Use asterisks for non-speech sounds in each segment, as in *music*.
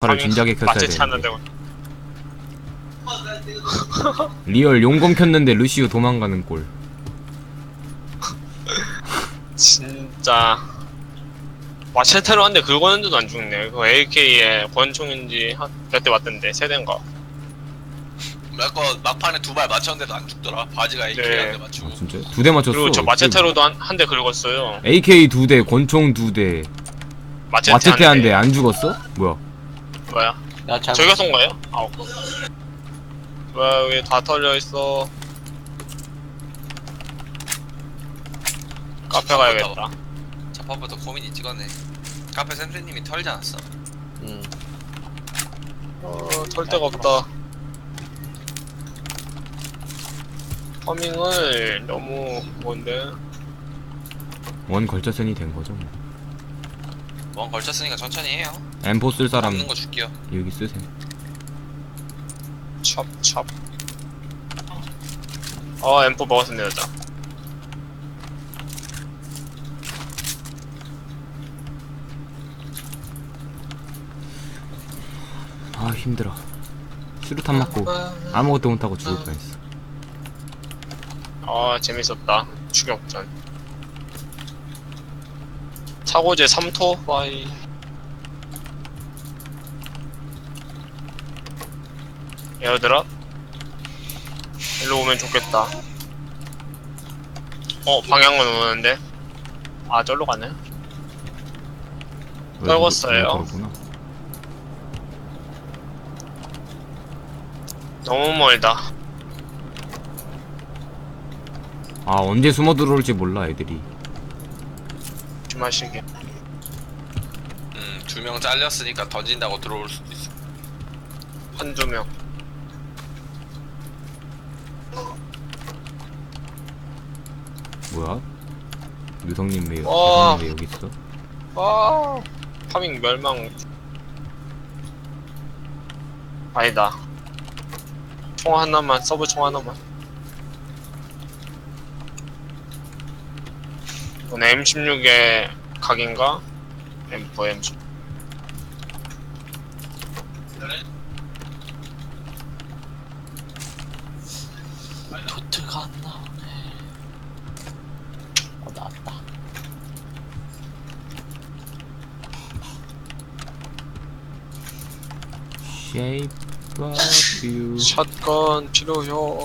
칼을 진작에 켰어야 마체 돼. 찾는데 리얼 용검 켰는데 루시우 도망가는 꼴. 진짜 마체테로 한대 긁었는데도 안 죽네. 그 AK의 권총인지 몇 대 맞던데 세 대인가. 몇거 막판에 두 발 맞췄는데도 안 죽더라. 바지가 AK 네. 한대 맞추고. 아, 진짜? 두 대 맞췄어. 그리고 저 마체테로도 한 대 긁었어요. AK 두 대, 권총 두 대, 마체테, 마체테 한대 대. 안 죽었어? 뭐야? 뭐야? 야, 잘 저희가 쏜 거예요? 아, 오케이. 뭐야 왜다 털려 있어? 카페 가야겠다. 첫번부터 고민이 찍었네. 카페 샘쌤님이 털지 않았어? 음. 어, 털 데가 없다. 파밍을 너무 뭔데? 원 걸쳐선이 된 거죠. 뭐. 원 걸쳤으니까 천천히 해요. M4 쓸 사람 남는 거 줄게요. 여기 쓰세요. 찹찹. 어, 엠포 먹었습니다, 여자. 아 힘들어. 수류탄 맞고 아무것도 못하고 죽을 뻔했어. 아, 재밌었다. 추격전. 차고제 3토? 와이. 에어드랍? 일로 오면 좋겠다. 어, 방향은 오는데? 아, 저로 가네? 왜 떨궜어요. 그러- 그러구나. 너무 멀다. 아 언제 숨어 들어올지 몰라 애들이. 조마시게. 음, 두 명 잘렸으니까 던진다고 들어올 수도 있어. 한두 명. 뭐야? 유성님 왜, 와. 유성님 왜 여기 있어? 아, 파밍 멸망. 아니다. 총 하나만, 서브 총 하나만. 이건 M16의 각인가? M4, M16. 도트가 안. 어, 나왔다. Shape of you. 샷건 필요요.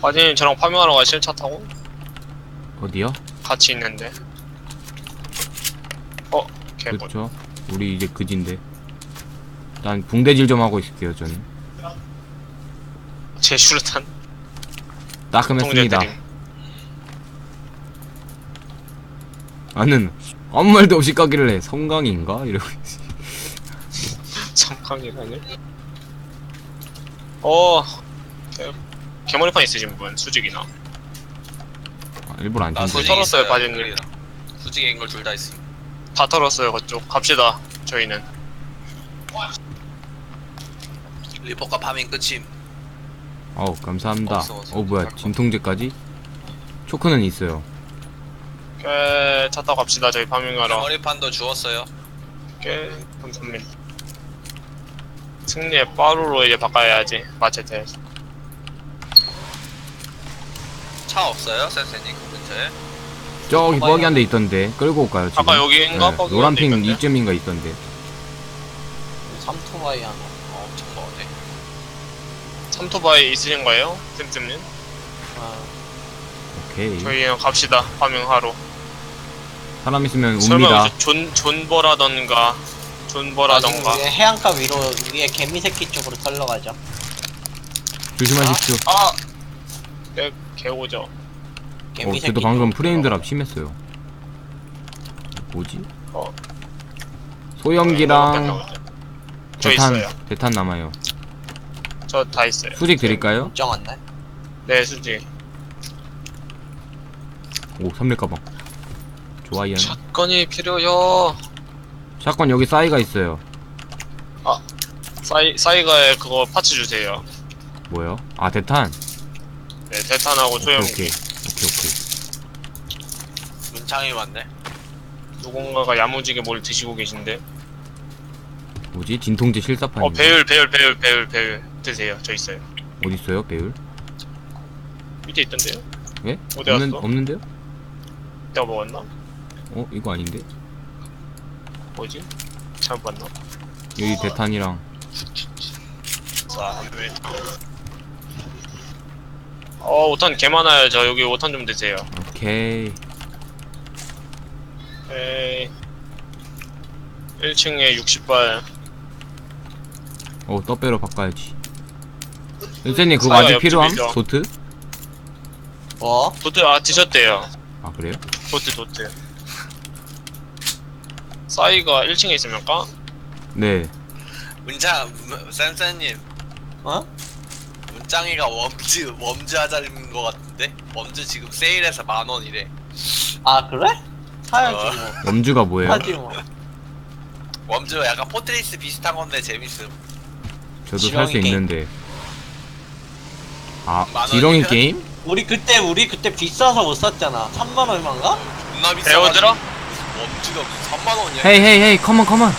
바지님 저랑 파밍하러 가실 차 타고? 어디요? 같이 있는데. 어, 개꿀. 그렇죠. 우리 이제 그진데. 일단 붕대질 좀 하고 있을게요 저는. 제 슈루탄. 따끔했습니다. 통제드림. 나는 아무 말도 없이 까기를 해. 성강인가? 이러고 있지. 성강이라니? 어, 개, 개머리판 있으신 분, 수직이나. 아, 일부러 안나 준대. 수직- 털었어요, 바지님. 수직에 있는 걸둘 다 있음. 다 털었어요, 그쪽. 갑시다, 저희는. 리포카 파밍 끝임. 어우 감사합니다. 어 뭐야 진통제까지? 초크는 있어요. 꽤, 차 타고 갑시다, 저희 파밍하러. 머리판도 주웠어요. 꽤, 감사합니다. 승리의 빠루로 이제 바꿔야지, 마체테. 차 없어요, 센세님 그 근처에? 저기 버기 한 대 있던데 끌고 올까요 지금? 아까 여기인가? 네, 거기 노란 어디 핑 있던데? 이쯤인가 있던데. 삼토바이 하나. 어, 엄청 멀네. 삼토바이 있으신 거예요? 쌤쌤님? 아, 오케이. 저희는 갑시다, 파밍하러. 사람 있으면 설마 옵니다. 존, 존버라던가, 존버라던가. 나중에 해안가 위로 위에 개미 새끼 쪽으로 털러가죠. 조심하십시오. 아! 내 개오죠. 어, 개미 새끼. 저도 방금 쪽으로 프레임 드랍. 심했어요. 뭐지? 어. 소염기랑 저 대탄 있어요. 대탄 남아요. 저 다 있어요. 수직 드릴까요? 걱정 안 나? 네, 수지. 오 삼렙 가방. 좋아요. 샷건이 필요요. 샷건 여기 싸이가 있어요. 사이, 사이가에 그거 파츠 주세요. 뭐요? 아 대탄. 네, 대탄하고 오케이 소염기. 오케이 오케이 오케이. 문창이 왔네. 누군가가 야무지게 뭘 드시고 계신데. 뭐지? 진통제 실사판. 어 배율 배율 배율 배율 배율 드세요. 저 있어요. 어디 있어요, 배율? 밑에 있던데요? 예? 어디 없는 갔어? 없는데요? 내가 먹었나? 어, 이거 아닌데? 뭐지? 잘못 봤나? 여기 대탄이랑 자, 왜? 어, 5탄 개 많아요. 저 여기 5탄 좀 드세요. 오케이. 에이. 1층에 60발. 어, 떡배로 바꿔야지. 선생님 그거 사요, 아직 필요함? 옆집이죠. 도트? 뭐? 도트, 아, 드셨대요. 아 그래요? 도트, 도트. 싸이가 1층에 있습니까? 네. 문장 쌤쌤님 어? 문장이가 웜즈 웜즈 하자는 거 같은데 웜즈 지금 세일해서 만 원이래. 아 그래? 사야지 어. 뭐. 염주가 뭐예요? 사지 뭐. 웜즈 약간 포트리스 비슷한 건데 재밌음. 저도 살 수 지렁이 게임. 있는데. 아, 만 지렁이 원이면? 게임? 우리 그때 우리 그때 비싸서 못 샀잖아. 3만 얼마인가? 존나 비싸. 배워들어? 웜즈가 무슨 3만 원이야? 헤이 헤이 헤이 컴온 컴온.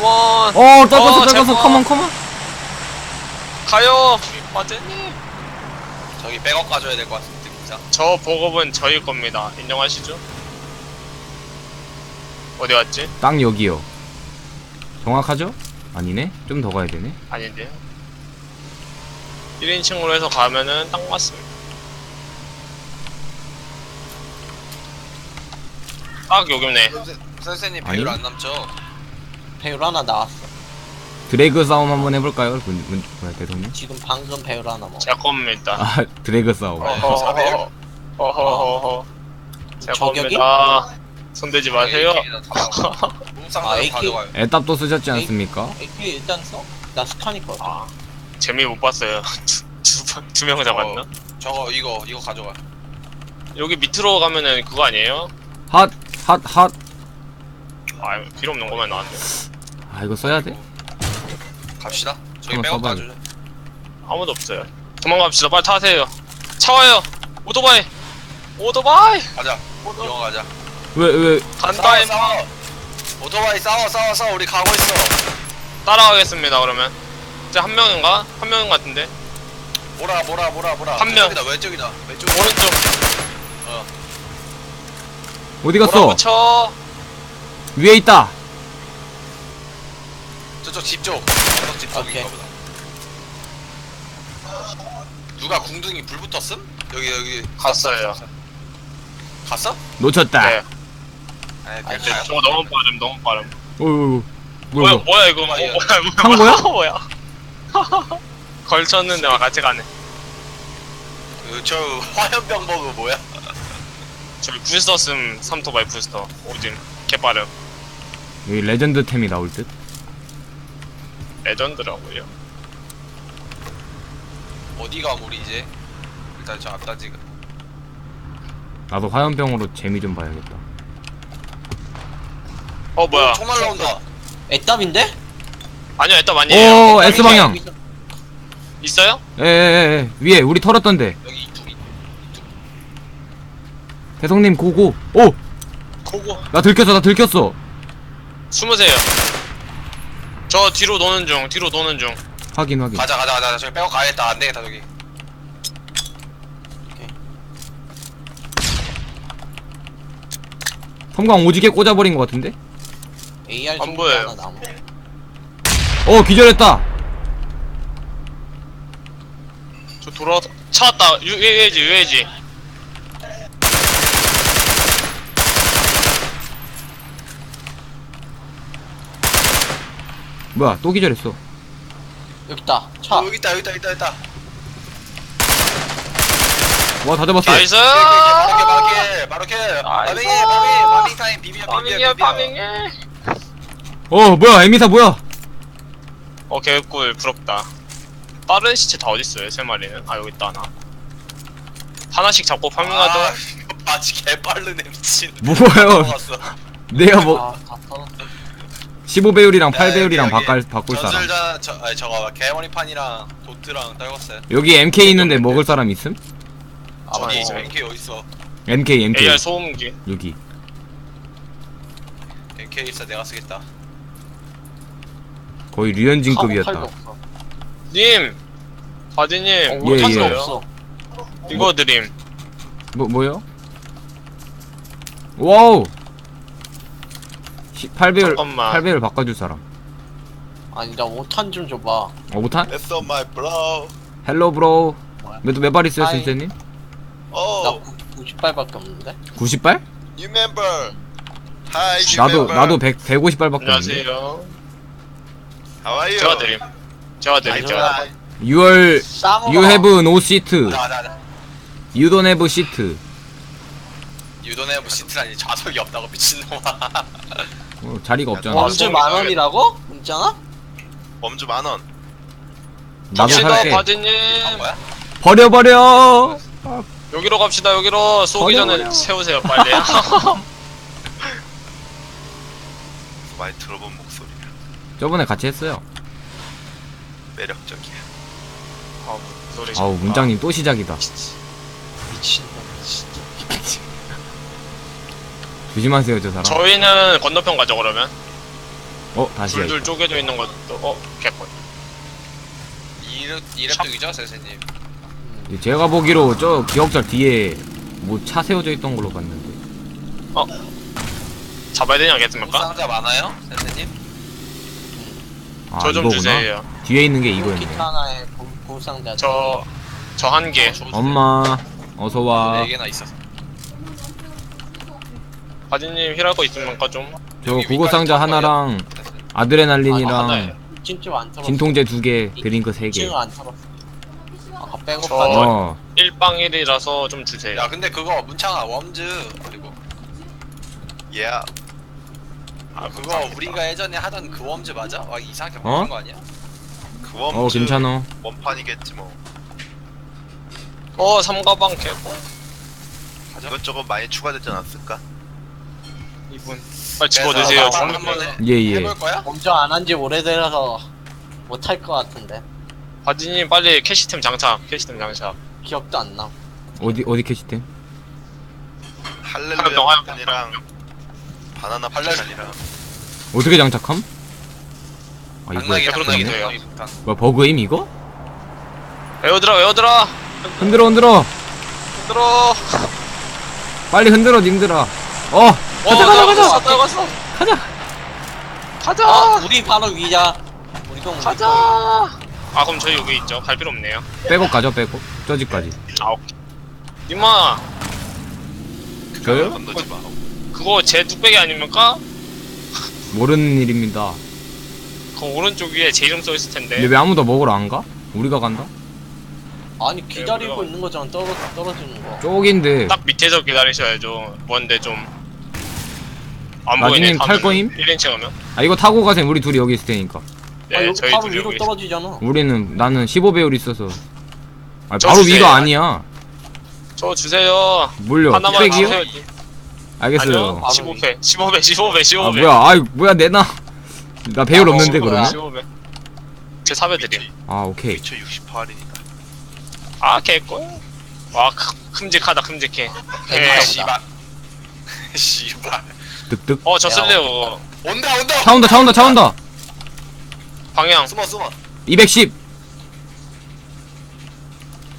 컴온! 어, 떨궜어 어, 떨궜어. 컴온 컴온. 가요! 마제님! 저기 백업 가져야 될 것 같은데 진짜. 저 보급은 저희 겁니다. 인정하시죠? 어디 갔지? 딱 여기요. 정확하죠? 아니네? 좀 더 가야 되네. 아닌데요? 1인칭으로 해서 가면은 딱 맞습니다. 딱 여기네. 선생님 아니? 배율 안 남죠? 배율 하나 나왔어. 드래그 싸움 한번 해볼까요? 문, 문, 뭐야 대통령? 지금 방금 배율 하나 먹어. 제 겁니다. 아 드래그 싸움. 어. 어허허허. 제 저격이? 겁니다. 손대지 마세요. *laughs* 아, 아, AK? 가져가요. 애답도 쓰셨지 않습니까? AK 일단 써. 나 스카니까. 아, 재미 못 봤어요. *laughs* 두두 명 잡았나? 어. 저거 이거 이거 가져가. 여기 밑으로 가면은 그거 아니에요? 핫, 핫, 핫. 아, 필요 없는 것만 나왔네. 아 이거 써야 돼? 갑시다. 저기 한번 백업 써봐요. 가져줘. 아무도 없어요. 도망갑시다. 빨리 타세요. 차 와요. 오토바이. 오토바이. 가자. 오토... 이거 가자. 왜 왜? 간다 싸워. 싸워. 오토바이 싸워 싸워 싸워 우리 가고 있어. 따라가겠습니다. 그러면. 이제 한 명인가? 한 명인 것 같은데. 뭐라 뭐라 뭐라 뭐라. 한 명. 왼쪽이다 왼쪽이다. 왼쪽. 오른쪽. 어. 어디 갔어? 몰아붙여. 위에 있다. 저쪽 집 쪽. 언덕 집 오케이. 쪽인가 보다. 누가 궁둥이 불 붙었음? 여기 여기 갔어요. 갔어? 놓쳤다. 네. 아, 가요. 저거 너무 빠름. 너무 빠름. 어이구. 뭐야 뭐야? 뭐야 이거? 어, 오토바이야. 뭐야 한 *laughs* 뭐야? 거야? *laughs* 뭐야? 걸쳤는데 막 같이 가네. 그, 저 화염병 버그 뭐야? 저기 부스터 쓴 삼토바이 부스터. 오진. 개빠름. 여기 레전드 템이 나올 듯. 레전드라고요. 어디가 우리 이제? 일단 저 앞다 지금. 나도 화염병으로 재미 좀 봐야겠다. 어 뭐야? 총 날라온다. 애답인데? 아니요 일단 아니에요. 오 S 방향. 있어요? 에에에 위에 우리 털었던데. 여기 대성님 고고. 오, 고고. 나 들켰어, 나 들켰어. 숨으세요. 저 뒤로 노는 중. 뒤로 노는 중. 확인 확인. 가자 가자 가자 저기 빼고 가야겠다 안 되겠다 저기. 섬광 오지게 꽂아버린 것 같은데? AR 안좀 보여요. 하나 남아. 어 기절했다. 저 돌아서 찾았다. 유- 유해지 유해지. 뭐야 또 기절했어. 여기 있다. 차. 어, 여기 있다 여기 있다 여기 있다 여기 있다. 와 다 잡았어. 나이스. 바로게 바로게 아이고. 바밍해 바밍해 바밍 타임 비비어 파밍해. 파밍해. 어 뭐야 에미사 뭐야? 어 개꿀 부럽다. 다른 시체 다 어딨어요? 세 마리는? 아 여기 있다 하나. 하나씩 잡고 아, 파밍하던 이거 바지 개빠르네 미친. 뭐예요? 내가 뭐 아, 다 터졌어. 15배율이랑 네, 8배율이랑 여기 바꿀 바꿀 사람. 전설자 저 아니 저거 개머리판이랑 도트랑 떨궜어요. 여기 MK 있는데 먹을 사람 있음? 아, 저기 맞아. MK 어디 있어? MK MK AR 소음기. 여기. MK 있어 내가 쓰겠다. 거의 류현진급이었다. 님 바디님 어, 예, 오탄도 예. 없어. 이거 드림 뭐 뭐요? 와우. 8배율 잠깐만 8배율 바꿔줄 사람. 아니 나 5탄 좀 줘봐. 어, 못한? That's on my bro. 헬로 브로. 뭐야? 몇몇발 있어요, 아이. 선생님? 나 Oh, 90발밖에 없는데. 90발? you remember? Hi, you 나도 remember? 나도 100 150발밖에 없는데. 안녕하세요 How are you? 제가 드림 제가 드림 제가 hi. 6월 싸먹어. you have no seat. 나, 나, 나. You don't have seat. 유도네 뭐 시트라니 좌석이 없다고 미친놈아. *laughs* 어, 자리가 없잖아. 좀만 원이라고? 있잖아? 범주 만 원. 나도 갑시다 살게. 바디님 한 거야? 버려 버려. 여기로 갑시다 여기로 쏘기 버려, 전에 버려. 세우세요 빨리 *laughs* 많이 들어본 목소리야. 저번에 같이 했어요. 매력적이야. 아우 소리 아우 문장님 또 시작이다. 미친놈 진짜. 조심하세요 저 사람. 저희는 건너편 가죠 그러면 어 다시. 둘둘 쪼개져 있는 것도 어 개꿀 이름 이름뚝이죠, 선생님. 음. 제가 보기로 저 기억자 뒤에 뭐 차 세워져 있던 걸로 봤는데. 잡아야 되지 않겠습니까? 상자 많아요, 선생님? 아 저 좀 이거구나. 주세요 뒤에 있는 게 이거였네. 기타 하나에 고상자. 저 저 한개 엄마 어서 와. 네 개나 있어서. 바디님 힐할 거 있습니까 좀? 저 위까지 상자? 하나랑 아, 아드레날린이랑 하나예요. 진짜 안 털었어. 진통제 두 개, 드링크 세 개. 진짜 안 털었어. 아까 백업 저- 받은 어. 1빵 1이라서 좀 주세요 야, 근데 그거 문창아 웜즈 그리고 예. Yeah. 아, 그거 우리가 예전에 하던 그 웜즈 맞아? 와 이상하게 어? 바꾼 거 아니야? 그 웜즈 어 괜찮아. 원판이겠지 뭐. 어 삼가방 개꿀 이것저것 많이 추가되지 않았을까? 이분 빨리 집어드세요 그래서 한번 해- 예 예. 해볼 거야? 엄청 안한 지 오래돼서 못할 것 같은데. 바디님 빨리 캐시템 장착 캐시템 장착 기억도 안 나. 어디 어디 캐시템? 할렐루야. 폭탄이랑 바나나 폭탄이랑 어떻게 장착함? 아 이거 당나귀 그렇게 당나귀 돼요. 당나귀 폭탄. 뭐 버그임 이거? 외워들어 외워들어 흔들어 흔들어. 흔들어 빨리 흔들어 님들아. 어어 가자 가자 가자. 나갔어 나갔어 가자. 가자 아, 우리 바로 위자. 우리도 우리 가자 아 그럼 저희 여기 있죠 갈 필요 없네요 백업 가죠 백업. 저 집까지. 아 오케이 이마 저요? 건너지 마. 그거 제 뚝배기 아닙니까? 모르는 일입니다. 그 오른쪽 위에 제 이름 써있을 텐데 근데 왜 아무도 먹으러 안 가? 우리가 간다? 아니 기다리고 뭐야. 있는 거잖아. 떨어 떨어지는 거. 쪽인데 딱 밑에서 기다리셔야죠 뭔데 좀 안 보이네 탈 거임? 1인칭 오면 아 이거 타고 가세요. 우리 둘이 여기 있을 테니까. 네 아, 여기 저희 바로 둘이 위로 여기 떨어지잖아. 우리는 나는 15배율 있어서. 아 저 바로 주세요. 위가 아니야. 저 주세요 뭘요? 하나만? 주세요 알겠어요. 아니요 15배 15배 15배 15배 아 뭐야? 아이 뭐야 내놔. 나 배율 아, 없는데? 그러면? 15배 제 4배 드림 아 오케이. 미쳐 60 할인이다. 아 개꿀 와 크- 큼직하다 큼직해 네, 예. 아, 씨발. 씨발. *laughs* 득득. 어저 쓸래요 그거. 온다 온다. 차 온다 차 온다 차 온다. 방향 숨어 숨어. 210.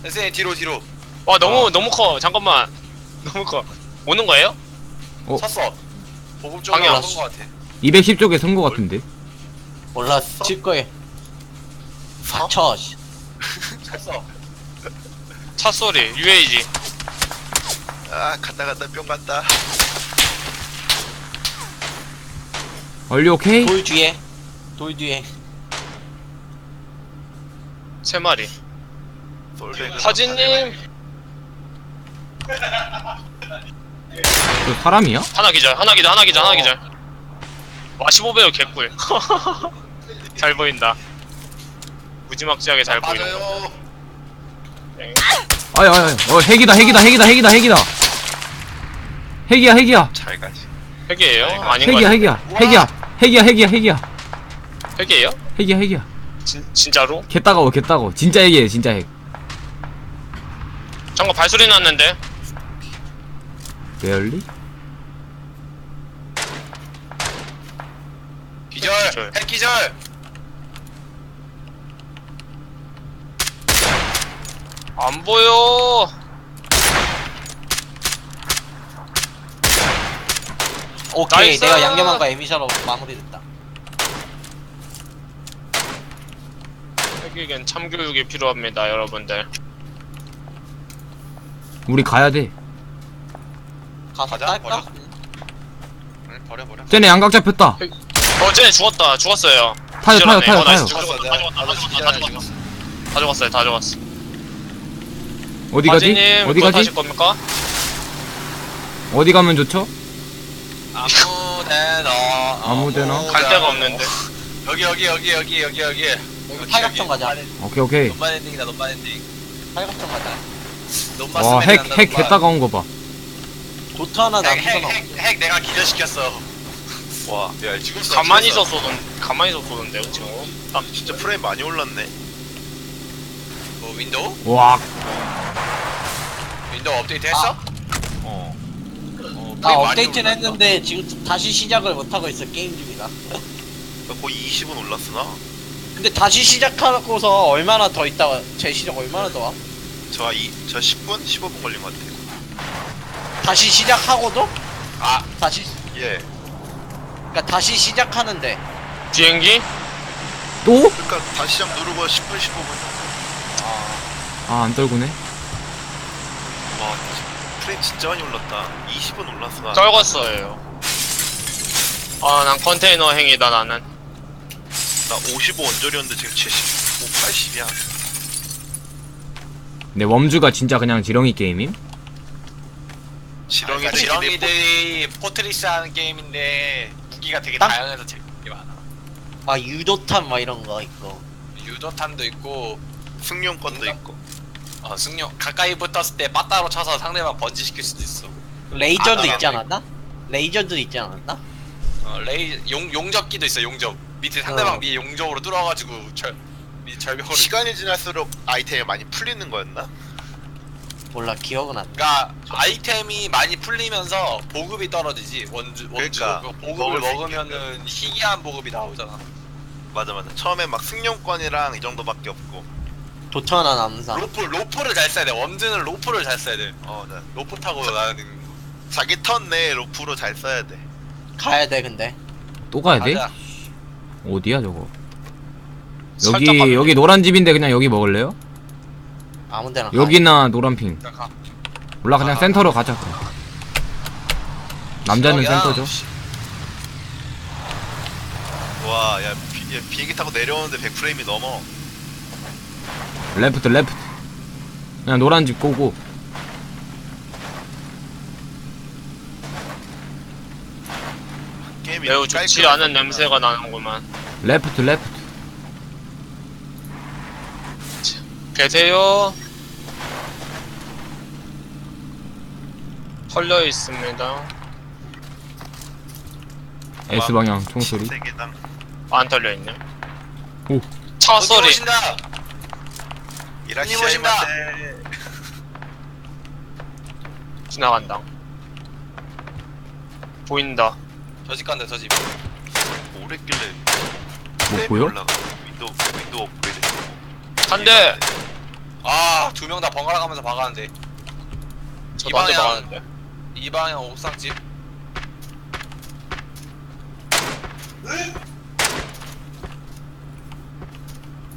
선생님 뒤로 뒤로. 와 너무 아. 너무 커 잠깐만 *laughs* 너무 커 오는 거예요? 어? 섰어. 보급 쪽으로 방향. 온거 같아. 210 쪽에 선거 같은데. 몰라 칠 거에. 닥쳐. 씨. *laughs* 섰어. 차 소리 UAG 아 간다 간다 뿅 간다. 얼리 오케이? 돌 뒤에. 돌 뒤에. 세 마리 솔베그. 화진님 저 사람이야? 하나 기절 하나 기절 하나 기절 하나 기절 와 15배율 개꿀 *laughs* 잘 보인다 무지막지하게 잘 보이는 거 맞아요. 네. 아야 아야. 어 핵이다 핵이다 핵이다 핵이다 핵이다. 핵이야 핵이야. 잘 가지. 핵이에요? 아닌 거 핵이야 같아 핵이야. 핵이야. 핵이야 핵이야 핵이야. 핵이에요? 핵이야 핵이야. 진, 진짜로? 개 따가워 개 따가워. 진짜 핵이에요 진짜 핵. 잠깐 발소리 났는데 레얼리? 기절. 기절. 핵 기절. 안 보여. 오케이 나이스! 내가 양념한과 에미샤로 마무리됐다 핵에겐 참교육이 필요합니다, 여러분들. 우리 가야 돼 가서 가자, 딸까? 버려. 응 버려 버려 쟤네 양각 잡혔다 어, 쟤네 죽었다. 죽었어요. 타요 타요. 타요 어. 타요 죽었다. 다 죽었다. 다 나도 죽었다. 다 기절하네, 죽었어. 다 죽었어요. 다 죽었어. 어디 가지? 바지님, 어디 가지? 겁니까? 어디 가면 좋죠? 아무데나 아무데나? 갈 데가 없는데. 여기 여기 여기 여기 여기 여기 여기 팔각정 가자 오케이 오케이 논만 엔딩이다 논만 엔딩 팔각정 가자 논만 와 스멜 핵 난다, 핵 논만. 개따가운 거봐 도트 하나 핵, 핵, 남겨놔 핵, 핵 내가 기절시켰어 와, 야, 죽었어. 가만히. 쏘던, 가만히 서 쏘던데요, 지금. 아, 진짜 프레임 많이 올랐네. 뭐 윈도우? 와 윈도우 업데이트 했어? 아. 어. 어, 나 업데이트는. 했는데 지금 다시 시작을 못하고 있어 게임 중이라 거의 20은 올랐으나 근데 다시 시작하고서 얼마나 더 있다가 제 시작 얼마나 더 와? 저, 이, 저 10분? 15분 걸린 것 같아요. 다시 시작하고도? 아, 다시 예. 그러니까 다시 시작하는데 비행기? 또? 그러니까 다시 시작 누르고 10분, 15분. 아 안 떨구네 와, 프레임 진짜 많이 올랐다. 20은 올랐으나. 떨궜어요. 아, 난 컨테이너 행이다, 나는. 나 55 원절이었는데 지금 75, 80이야. 네 웜주가 진짜 그냥 지렁이 게임임? 지렁이 그러니까 지렁이들이 포트리스 하는 게임인데 무기가 되게 땅? 다양해서 재밌게 많아. 막 유도탄 막 이런 거 있고 유도탄도 있고, 승용권도 있고. 어, 승용 가까이 붙었을 때 빠따로 쳐서 상대방 번지시킬 수도 있어. 레이저도 아, 있지 않았나? 레이저도 있지 않았나? 어, 레이 용 용접기도 있어 용접. 밑에 상대방 어. 위에 용접으로 뚫어가지고 절 밑에 절벽으로. 시간이 지날수록 아이템이 많이 풀리는 거였나? 몰라 기억은 안 나. 그러니까 아이템이 많이 풀리면서 보급이 떨어지지 원주 원주 그러니까, 그 보급을 먹을 수 먹으면은 희귀한 보급이 나오잖아. 맞아, 맞아. 처음에 막 승용권이랑 이 정도밖에 없고. 하나 남사 로프 로프를 잘 써야 돼. 웜즈는 로프를 잘 써야 돼. 어, 네. 로프 타고 나가는 자기 턴 내에 로프로 잘 써야 돼. 가야 돼 근데 또 가야 돼? 가자. 어디야 저거 살짝 여기 여기 노란 집인데 그냥 여기 먹을래요? 아무데나 가. 여기나 노란 핑 자, 가. 몰라 그냥 아. 센터로 가자. 남자는 그냥, 센터죠 씨, 와, 야, 비, 야, 비행기 타고 내려오는데 100프레임이 넘어. 레프트 레프트 그냥 노란 집 고고 게임이 매우 좋지. 않은 냄새가 나는구만. 레프트 레프트 계세요? 털려 있습니다. S방향 총소리 세 개당. 안 털려 있네. 오. 차 소리. 오신다. 이라시아이 오신다. 마세. 지나간다. 보인다. 저 집 간다 저 집. 오랬길래 뭐 프레임이 보여? 윈도우 윈도우 업그레이드. 한 대! 아두 명 다 번갈아 가면서 박았는데 저도 한대 방향. 막았는데. 이 방향 옥상 집.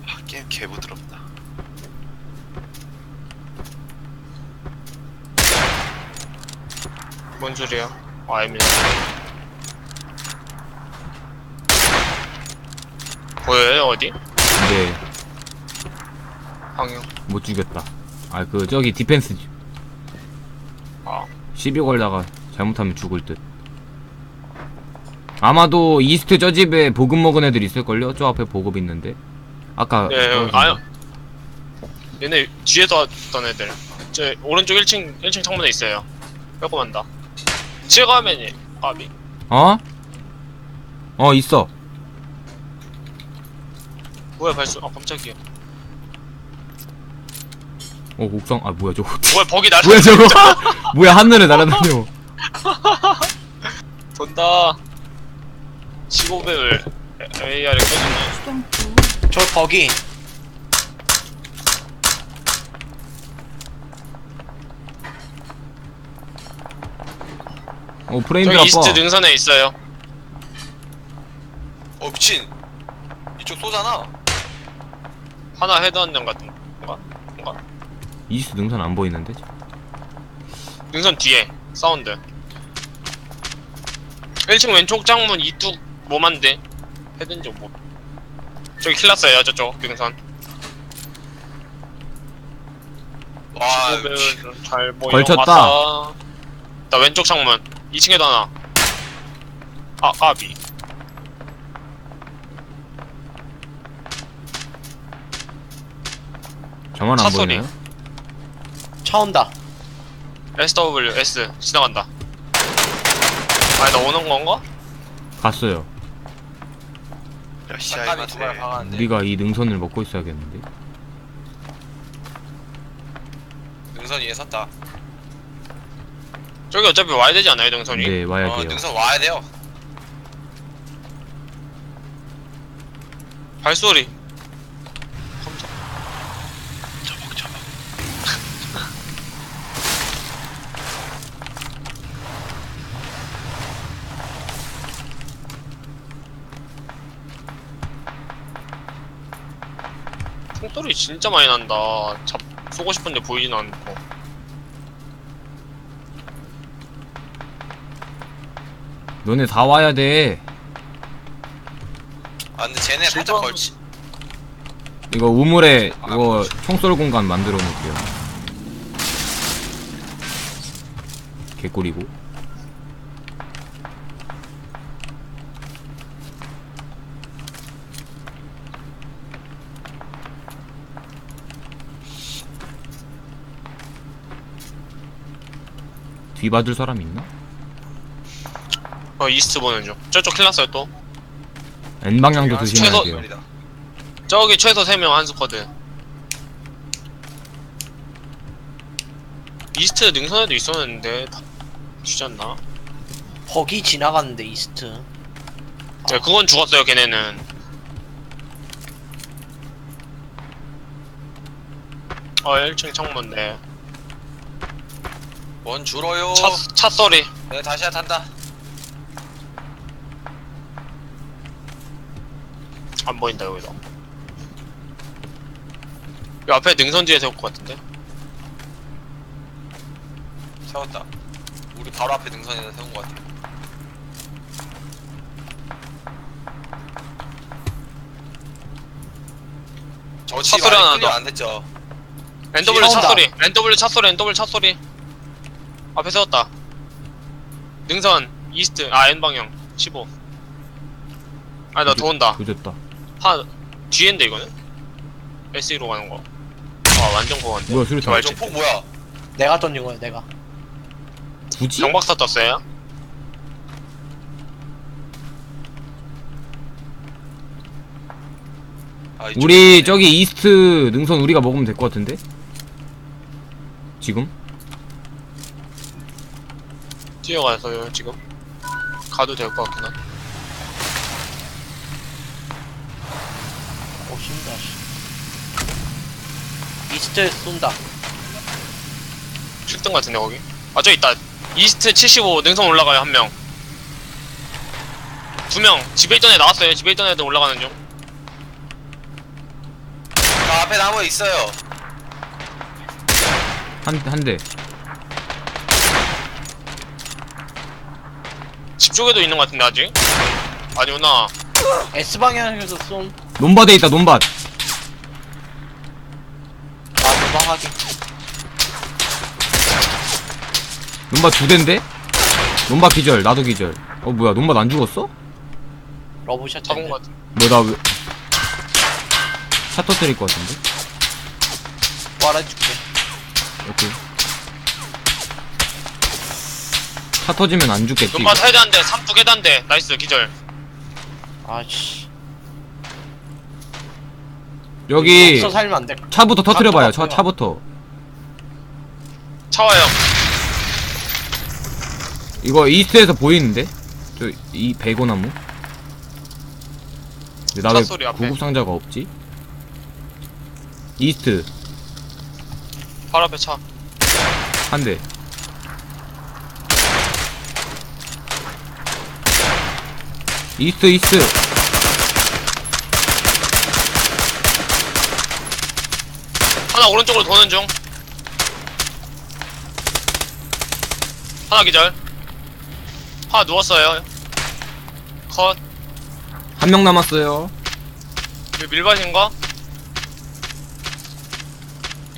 아, 게임 개부드럽다. 뭔 소리야? 아, 에밀. 보여요, 어디? 네 방향. 못 죽였다 아 그 저기 디펜스 집 아, 시비 걸다가 잘못하면 죽을 듯 아마도 이스트 저 집에 보급 먹은 애들 있을걸요? 저 앞에 보급 있는데 아까 예, 떨어진 아유. 거. 얘네 뒤에서 왔던 애들. 저 오른쪽 1층 1층 창문에 있어요. 빼고 만다. 칠가면이 까비. 어? 어 있어 뭐야 발소? 아 깜짝이야. 어 옥상 아 뭐야 저거 뭐야 버기 날 뭐야 저거 *laughs* 뭐야 하늘에 날아다녀 *laughs* 돈다. 15배율 AR에 껴주네. 저 거기 어 프레임 저기 드랍 이스트 봐 능선에 있어요. 어 미친. 이쪽 쏘잖아. 하나 헤드 한정 같은 건가? 이스트 능선 안 보이는데? 능선 뒤에 사운드. 1층 왼쪽 창문 이뚝 뭐만데 헤드인지 뭐 저기 킬났어요 저쪽 능선. 와 지구별 잘 보여. 걸쳤다. 왔어. 나 왼쪽 창문 2층에도 하나 아 까비 저만 차안 소리. 보이나요? 차 온다 SW S 지나간다 아니 나 오는 건가? 갔어요 야 씨, 깜이 아이 두발. 박았는데 우리가 이 능선을 먹고 있어야겠는데 능선 위에 섰다 저기 어차피 와야 되지 않아요 능선이? 네 와야 어 돼요 능선 와야 돼요 발소리 저벅 저벅. 총소리 진짜 많이 난다 잡 쏘고 싶은데 보이진 않고 너네 다 와야 돼. 아 근데 쟤네 살짝 걸치 이거 우물에 이거 총쏠 공간 만들어 놓을게요. 개꿀이고. 뒤봐줄 사람 있나? 어 이스트 보는 중 저쪽 킬 났어요 또. N 방향도 아, 조심해야 돼요. 저기 최소 3명 한 스쿼드. 이스트 능선에도 있었는데 다 뒤졌나? 거기 지나갔는데 이스트. 네 그건 죽었어요 걔네는. 어 1층 창문네 뭔 줄어요? 차, 차 소리. 내가 다시야 탄다 안 보인다 여기도 이 앞에 능선 뒤에 세울 것 같은데? 세웠다. 우리 바로 앞에 능선에다 세운 것 같아. 저치 차 소리 하나 더. 안 됐죠. NW 차. 소리 NW 차 소리 NW 차 소리. 앞에 세웠다. 능선 이스트 아 N방향 15 아니 나더 온다. 조졌다. 하 뒤엔데 이거는? SE로 가는 거. 와 완전 고건데. 뭐야, 수류탄. 말지. 저폭 뭐야 내가 던진 거야 내가 굳이? 경박사 떴어요? 아, 이쪽 우리. 저기 이스트 능선 우리가 먹으면 될 것 같은데? 지금? 뛰어가서요 지금. 가도 될 것 같긴 한. 씨 이스트에 쏜다 7등 같은데 거기. 아 저 있다. 이스트 75 능선 올라가요 한 명. 두 명. 집에 있던 애 나왔어요. 집에 있던 애들 올라가는 중. 저 앞에 나무에 있어요 한, 한 대. 집 쪽에도 있는 것 같은데 아직. 아니구나. S방향에서 쏜 논밭에 있다, 논밭. 아, 도망하기 논밭 두 대인데? 논밭 기절, 나도 기절. 어, 뭐야, 논밭 안 죽었어? 러브샷 잡은 텐데 것 같은. 뭐, 나 왜. 차 터뜨릴 것 같은데? 말해줄게 오케이. 차 터지면 안 죽겠지. 눈만 헤드 한 대, 삼뚝 헤드 한 대. 나이스 기절. 아씨 여기 없어 살면 안 돼 차부터 터뜨려봐요, 차, 아, 차부터. 차와요. 이거 이스트에서 보이는데? 저, 이 배고나무? 나왜차 소리 앞에. 구급상자가 없지? 이스트, 바로 앞에 차. 한 대. 이스트 이스트 하나 오른쪽으로 도는 중. 하나 기절. 하나 누웠어요. 컷. 한 명 남았어요. 이거 밀밭인가?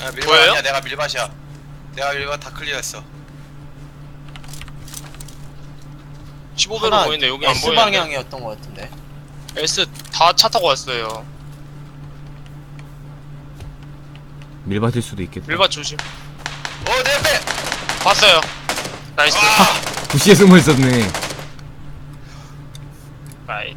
야 밀밭 뭐예요? 아니야 내가 밀밭이야. 내가 밀밭 다 클리어했어. 15배로 하나 보이는데 여기 안 보이는데? 방향이었던 것 같은데. S 다 차 타고 왔어요 밀밭일 수도 있겠다. 밀밭 조심. 어내 옆에! 봤어요. 나이스. 아! *laughs* 부시에 숨어 있었네. 나이스